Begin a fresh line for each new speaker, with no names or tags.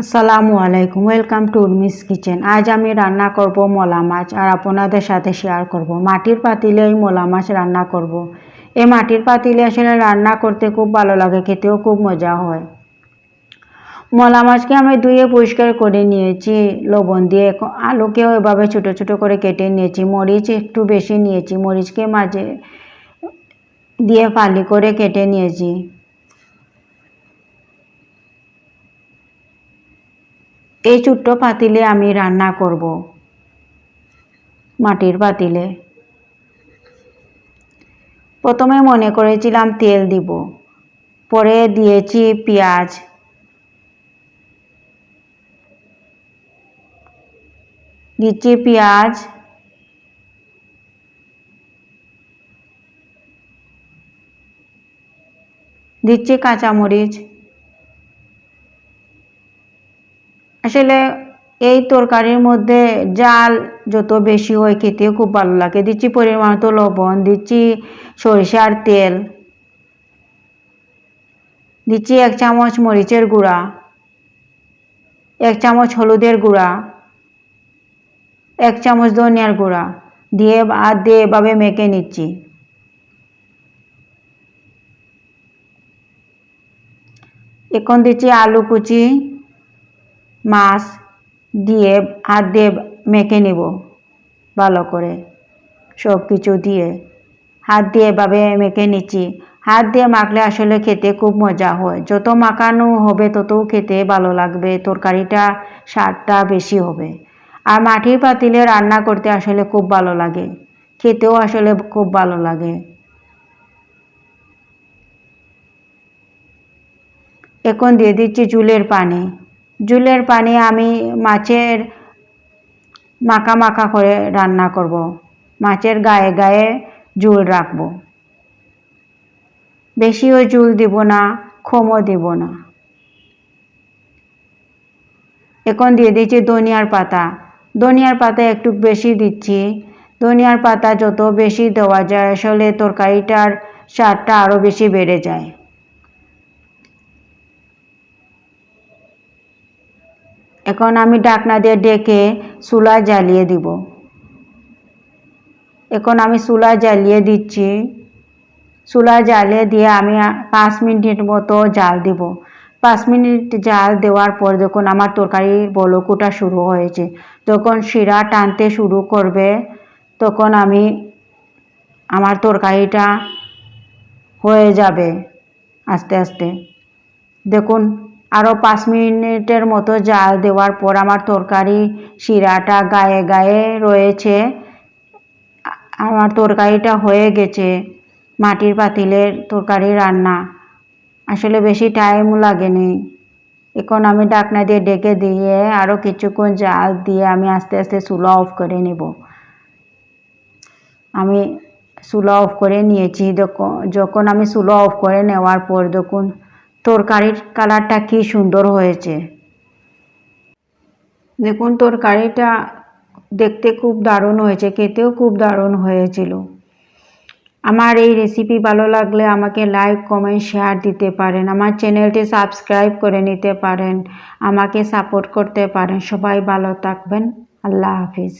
আসসালামু আলাইকুম, welcome to Urmi's kitchen. আজ আমি রান্না করব মলা মাছ আর আপনাদের সাথে শেয়ার করব। মাটির পাতিলে এই মলা মাছ রান্না করব। এই মাটির পাতিলে আসলে রান্না করতে খুব ভালো লাগে, খেতেও খুব মজা হয়। মলা মাছকে আমি ধুয়ে পরিষ্কার করে নিয়েছি, লবণ দিয়ে আলুকেও এভাবে ছোটো ছোটো করে কেটে নিয়েছি, মরিচ একটু বেশি নিয়েছি, মরিচকে মাঝে দিয়ে ফালি করে কেটে নিয়েছি। এই ছোট্ট পাতিলে আমি রান্না করব। মাটির পাতিলে। প্রথমে মনে করেছিলাম তেল দিব। পরে দিয়েছি পেঁয়াজ। দিচ্ছি পেঁয়াজ। দিচ্ছি কাঁচামরিচ। আসলে এই তরকারির মধ্যে জাল যত বেশি হয় খেতেও খুব ভালো লাগে। দিচ্ছি পরিমাণ মতো লবণ, দিচ্ছি সরিষার তেল, দিচ্ছি এক চামচ মরিচের গুঁড়া, এক চামচ হলুদের গুঁড়া, এক চামচ ধনিয়ার গুঁড়া দিয়ে আর দিয়ে এভাবে মেখে নিচ্ছি। এখন দিচ্ছি আলু কুচি মাছ দিয়ে হাত দিয়ে মেখে নিব ভালো করে। সব কিছু দিয়ে হাত দিয়ে এভাবে মেখে নিচ্ছি। হাত দিয়ে মাখলে আসলে খেতে খুব মজা হয়। যত মাখানো হবে তত খেতে ভালো লাগবে, তরকারিটা স্বাদটা বেশি হবে। আর মাটির পাতিলে রান্না করতে আসলে খুব ভালো লাগে। খেতেও আসলে খুব ভালো লাগে। এখন দিয়ে দিচ্ছি চুলের পানি। জুলের পানি আমি মাছের মাখা মাখা করে রান্না করব। মাছের গায়ে গায়ে জুল রাখব। বেশিও জুল দিব না, কমও দিব না। এখন দিয়ে দিচ্ছি ধনিয়ার পাতা। ধনিয়ার পাতা একটু বেশি দিচ্ছি। ধনিয়ার পাতা যত বেশি দেওয়া যায়, আসলে তরকারিটার স্বাদটা আরও বেশি বেড়ে যায়। এখন আমি ডাকনা দিয়ে ডেকে চুলা জ্বালিয়ে দিব। এখন আমি চুলা জ্বালিয়ে দিচ্ছি। চুলা জ্বালিয়ে দিয়ে আমি পাঁচ মিনিট মতো জাল দিব। পাঁচ মিনিট জাল দেওয়ার পর যখন আমার তরকারির বলকুটা শুরু হয়েছে তখন শিরা টানতে শুরু করবে, তখন আমি আমার তরকারিটা হয়ে যাবে আস্তে আস্তে। দেখুন আরও পাঁচ মিনিটের মতো জাল দেওয়ার পর আমার তরকারি শিরাটা গায়ে গায়ে রয়েছে। আমার তরকারিটা হয়ে গেছে, মাটির পাতিলের তরকারি রান্না। আসলে বেশি টাইম লাগেনি। এখন আমি ডাকনা দিয়ে ডেকে দিয়ে আরও কিছুক্ষণ জাল দিয়ে আমি আস্তে আস্তে চুলা অফ করে নেব। আমি চুলা অফ করে নিয়েছি যখন আমি চুলা অফ করে নেওয়ার পর যখন তরকারির কালারটা কি সুন্দর হয়েছে। দেখুন, তরকারিটা দেখতে খুব দারুণ হয়েছে, খেতেও খুব দারুণ হয়েছিল। আমার এই রেসিপি ভালো লাগলে আমাকে লাইক কমেন্ট শেয়ার দিতে পারেন। আমার চ্যানেলটি সাবস্ক্রাইব করে নিতে পারেন। আমাকে সাপোর্ট করতে পারেন। সবাই ভালো থাকবেন। আল্লাহ হাফিজ।